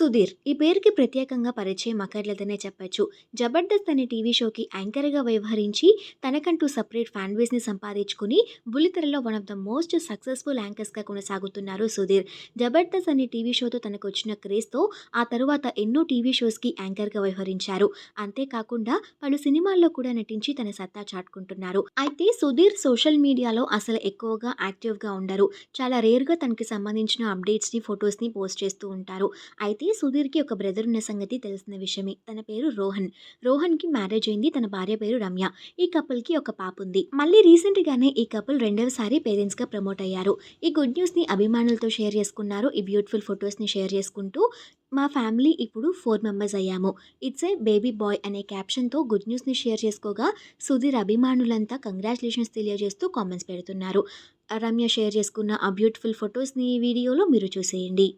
సుధీర్. ఈ పేరుకి ప్రత్యేకంగా పరిచయం అక్కర్లేదనే చెప్పొచ్చు. జబర్దస్త్ అనే టీవీ షోకి యాంకర్గా వ్యవహరించి తనకంటూ సపరేట్ ఫ్యాన్ బేస్ని సంపాదించుకుని బుల్లితెరలో one of the most successful యాంకర్స్గా కొనసాగుతున్నారు సుధీర్. జబర్దస్త్ అనే టీవీ షోతో తనకు వచ్చిన క్రేజ్తో ఆ తరువాత ఎన్నో టీవీ షోస్కి యాంకర్గా వ్యవహరించారు. అంతేకాకుండా పలు సినిమాల్లో కూడా నటించి తన సత్తా చాటుకుంటున్నారు. అయితే సుధీర్ సోషల్ మీడియాలో అసలు ఎక్కువగా యాక్టివ్గా ఉండరు. చాలా రేర్గా తనకి సంబంధించిన అప్డేట్స్ని ఫొటోస్ని పోస్ట్ చేస్తూ ఉంటారు. అయితే సుధీర్కి ఒక బ్రదర్ ఉన్న సంగతి తెలిసిన విషయమే. తన పేరు రోహన్. రోహన్కి మ్యారేజ్ అయింది. తన భార్య పేరు రమ్య. ఈ కపుల్కి ఒక పాప ఉంది. మళ్ళీ రీసెంట్గానే ఈ కపుల్ రెండవసారి పేరెంట్స్గా ప్రమోట్ అయ్యారు. ఈ గుడ్ న్యూస్ని అభిమానులతో షేర్ చేసుకున్నారు. ఈ బ్యూటిఫుల్ ఫొటోస్ని షేర్ చేసుకుంటూ మా ఫ్యామిలీ ఇప్పుడు ఫోర్ మెంబర్స్ అయ్యాము. ఇట్స్ ఏ బేబీ బాయ్ అనే క్యాప్షన్తో గుడ్ న్యూస్ని షేర్ చేసుకోగా సుధీర్ అభిమానులంతా కంగ్రాచులేషన్స్ తెలియజేస్తూ కామెంట్స్ పెడుతున్నారు. రమ్య షేర్ చేసుకున్న ఆ బ్యూటిఫుల్ ఫొటోస్ని ఈ వీడియోలో మీరు చూసేయండి.